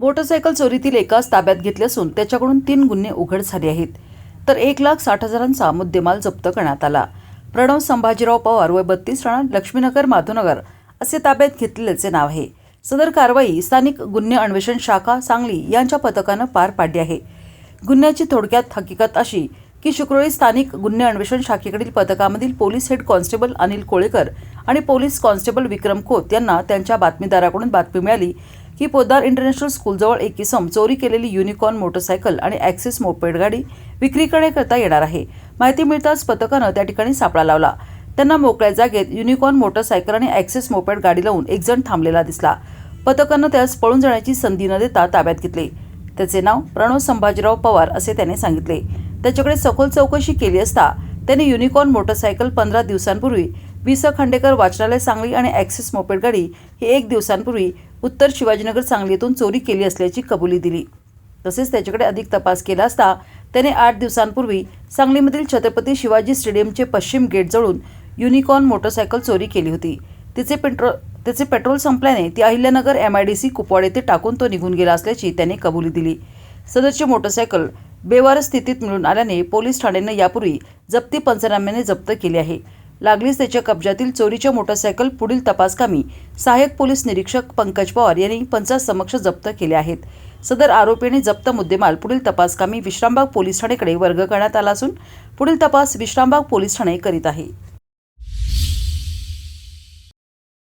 Motorcycle चोरीतील एकाच ताब्यात घेतले असून त्याच्याकडून तीन गुन्हे उघड झाले आहेत. तर एक लाख साठ हजारांचा मुद्देमाल जप्त करण्यात आला. प्रणव संभाजीराव पवार वय बत्तीस राणा लक्ष्मीनगर माधवनगर असे ताब्यात घेतलेल्याचे नाव आहे. सदर कारवाई स्थानिक गुन्हे अन्वेषण शाखा सांगली यांच्या पथकानं पार पाडली आहे. गुन्ह्याची थोडक्यात हकीकत अशी की शुक्रवारी स्थानिक गुन्हे अन्वेषण शाखेकडील पथकामधील police head constable Anil Kolekar आणि पोलीस कॉन्स्टेबल विक्रम खोत यांना त्यांच्या बातमीदाराकडून बातमी मिळाली की पोद्दार इंटरनॅशनल स्कूलजवळ एक किसम चोरी केलेली युनिकॉर्न मोटरसायकल आणि ॲक्सिस मोपेड गाडी विक्री करण्याकरता येणार आहे. माहिती मिळताच पथकानं त्या ठिकाणी सापळा लावला. त्यांना मोकळ्या जागेत युनिकॉर्न मोटरसायकल आणि ॲक्सिस मोपेड गाडी लावून एकजण थांबलेला दिसला. पथकानं त्यास पळून जाण्याची संधी न देता ताब्यात घेतले. त्याचे नाव प्रणव संभाजीराव पवार असे त्याने सांगितले. त्याच्याकडे सखोल चौकशी केली असता त्याने युनिकॉर्न मोटरसायकल पंधरा दिवसांपूर्वी वि स खांडेकर वाचनालय सांगली आणि ॲक्सिस मोपेड गाडी ही एक दिवसांपूर्वी उत्तर शिवाजीनगर सांगली येथून चोरी केली असल्याची कबुली दिली. तसेच त्याच्याकडे अधिक तपास केला असता त्याने आठ दिवसांपूर्वी सांगलीमधील छत्रपती शिवाजी स्टेडियमचे पश्चिम गेट जळून युनिकॉर्न मोटरसायकल चोरी केली होती. तिचे पेट्रोल त्याचे पेट्रोल संपल्याने ती Ahilyanagar M I D C Kupwad येथे टाकून तो निघून गेला असल्याची त्याने कबुली दिली. सदरची मोटरसायकल बेवार स्थितीत मिळून आल्याने पोलीस ठाण्यानं यापूर्वी जप्ती पंचनाम्याने जप्त केली आहे. लागलीच त्याच्या कब्जातील चोरीच्या मोटरसायकल पुढील तपासकामी सहाय्यक पोलीस निरीक्षक पंकज पवार यांनी पंचासमक्ष जप्त केले आहेत. सदर आरोपीने जप्त मुद्देमाल पुढील तपासकामी विश्रामबाग पोलीस ठाणेकडे वर्ग करण्यात आला असून पुढील तपास विश्रामबाग पोलीस ठाणे करीत आहे.